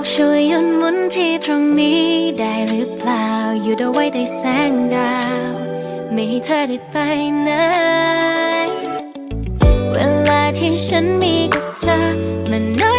ดช่วยยืนมุนที่ตรงนี้ได้หรือเปล่า อยู่เอาไว้ใต้แสงดาว ไม่ให้เธอได้ไปไหน เวลาที่ฉันมีกับเธอมันน่า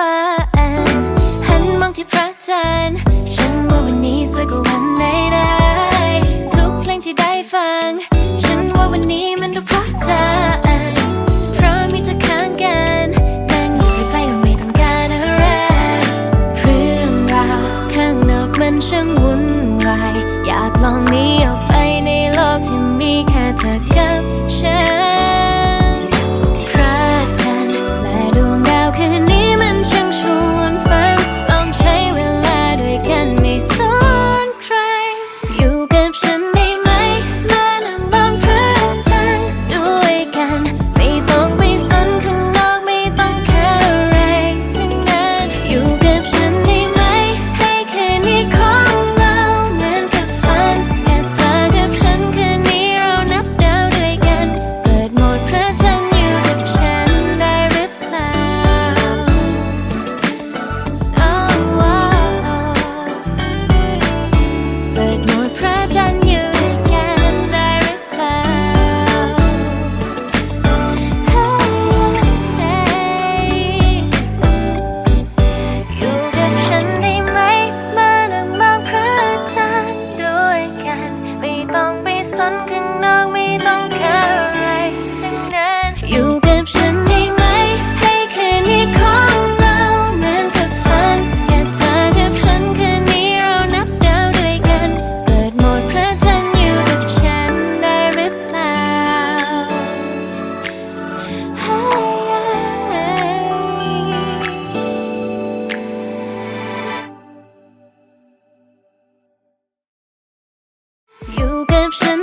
้าหันมองที่พระจันทร์ฉันว่าวันนี้สวยกว่าวันใดๆทุกเพลงที่ได้ฟัง ฉันว่าวันนี้มันดูเพราะเธอ นข้างนอกไม่ต้องการอะไรทั้งนั้นอยู่กับฉันได้ไหม ให้แค่นี้ของเราเหมือนกับฝันแค่เธอกับฉันคืนนี้เรานับดาวด้วยกัน เปิดหมดพระจันทร์อยู่กับฉันได้หรือเปล่า อยู่กับฉัน